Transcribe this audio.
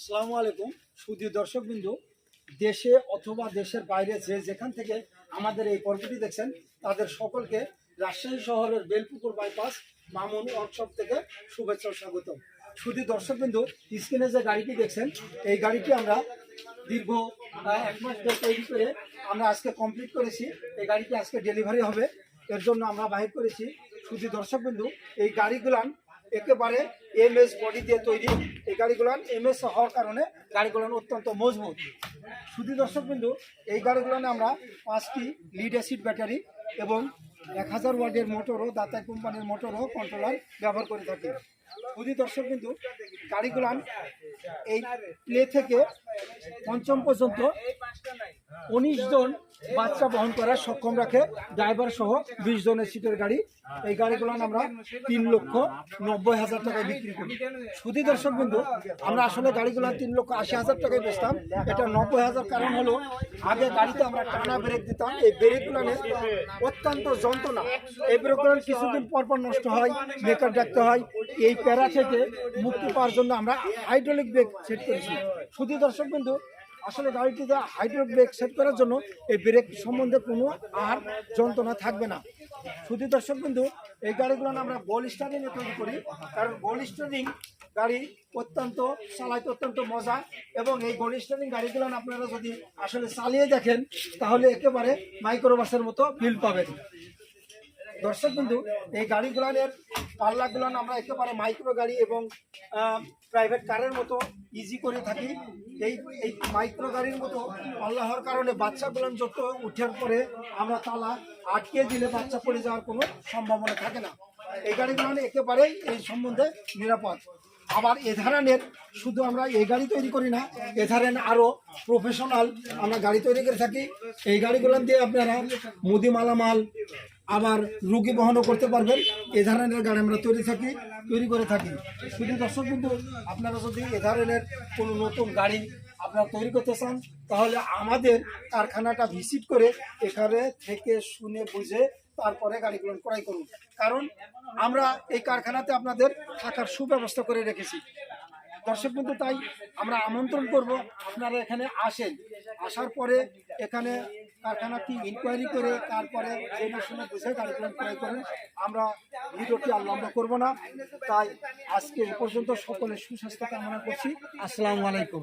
আসসালামু আলাইকুম। সুদী দর্শকবিন্দু, দেশে অথবা দেশের বাইরে যে যেখান থেকে আমাদের এই পর্বটি দেখছেন, তাদের সকলকে রাজশাহী শহরের বেলপুকুর বাইপাস মামুন ওয়ার্কশপ থেকে শুভেচ্ছা স্বাগত সুদী দর্শকবিন্দু স্ক্রিনে যে গাড়িটি দেখছেন, এই গাড়িটি আমরা দীর্ঘ এক মাস ধরে তৈরি করে আমরা আজকে কমপ্লিট করেছি। এই গাড়িটি আজকে ডেলিভারি হবে। এর জন্য আমরা বাহির করেছি। সুদী দর্শকবিন্দু, এই গাড়িগুলান একেবারে এম এস বডি দিয়ে তৈরি এই গাড়িগুলান এম এস হওয়ার কারণে গাড়িগুলান অত্যন্ত মজবুত। শুধু দর্শক বিন্দু এই গাড়িগুলানে আমরা পাঁচটি লিড অ্যাসিড ব্যাটারি এবং এক হাজার ওয়ার্ডের মোটরও দাতা কোম্পানির মোটরও কন্ট্রোলার ব্যবহার করে থাকি। শুধু দর্শক বিন্দু গাড়িগুলান এই প্লে থেকে পঞ্চম পর্যন্ত উনিশ জন বাচ্চা বহন করার সক্ষম রাখে। ড্রাইভার সহ বিশ জনের সিটের গাড়ি। এই গাড়িগুলো আমরা তিন লক্ষ নব্বই হাজার টাকায় বিক্রি করি। শুধু দর্শক বিন্দু আমরা আসলে গাড়িগুলো তিন লক্ষ আশি হাজার টাকায় বেচতাম। এটা নব্বই হাজার কারণ হলো, আগে গাড়িতে আমরা টানা ব্রেক দিতাম। এই ব্রেকগুলো অত্যন্ত যন্ত্রণা। এই ব্রেকগুলো কিছুদিন পর পর নষ্ট হয় মেকার ডাকতে হয়। এই প্যারা থেকে মুক্তি পাওয়ার জন্য আমরা হাইড্রোলিক ব্রেক সেট করেছি। শুধু দর্শক বিন্দু আসলে গাড়িটিতে হাইড্রো ব্রেক সেট করার জন্য এই ব্রেক সম্বন্ধে কোনো আর যন্ত্রণা থাকবে না। শুধু দর্শক বিন্দু এই গাড়িগুলো আমরা গোল স্টারিং তৈরি করি। কারণ গোল স্টারিং গাড়ি অত্যন্ত চালাইতে অত্যন্ত মজা এবং এই গোল স্টারিং গাড়িগুলো আপনারা যদি আসলে চালিয়ে দেখেন, তাহলে একেবারে মাইক্রোবাসের মতো ফিল পাবেন। দর্শক বন্ধু, এই গাড়িগুলানের পাল্লাগুলো আমরা একেবারে মাইক্রো গাড়ি এবং প্রাইভেট কারের মতো ইজি করে থাকি। এই এই মাইক্রো গাড়ির মতো পাল্লা হওয়ার কারণে বাচ্চাগুলো যত উঠার পরে আমরা তালা আটকে দিলে বাচ্চা পড়ে যাওয়ার কোনো সম্ভাবনা থাকে না। এই গাড়িগুলো একেবারেই এই সম্বন্ধে নিরাপদ। আবার এ ধরনের শুধু আমরা এই গাড়ি তৈরি করি না এ ধরনের আরও প্রফেশনাল আমরা গাড়ি তৈরি করে থাকি। এই গাড়িগুলো দিয়ে আপনারা মুদি মালামাল আবার রুগী বহনও করতে পারবেন। এ ধরনের গাড়ি আমরা তৈরি থাকি, তৈরি করে থাকি। শুধু দর্শক কিন্তু আপনারা যদি এ ধরনের কোনো নতুন গাড়ি আপনারা তৈরি করতে চান, তাহলে আমাদের কারখানাটা ভিজিট করে এখানে থেকে শুনে বুঝে তারপরে গাড়িগুলো ক্রয় করুন। কারণ আমরা এই কারখানাতে আপনাদের থাকার সুব্যবস্থা করে রেখেছি। দর্শক কিন্তু তাই আমরা আমন্ত্রণ করব আপনারা এখানে আসেন। আসার পরে এখানে কারখানাটি ইনকোয়ারি করে তারপরে জেনে সময় বুঝে গাড়িগুলো ক্রয় করেন, আমরা ভিডিওটি আর লম্বা করব না। তাই আজকে এ পর্যন্ত সকলের সুস্বাস্থ্য কামনা করছি। আসসালামু আলাইকুম।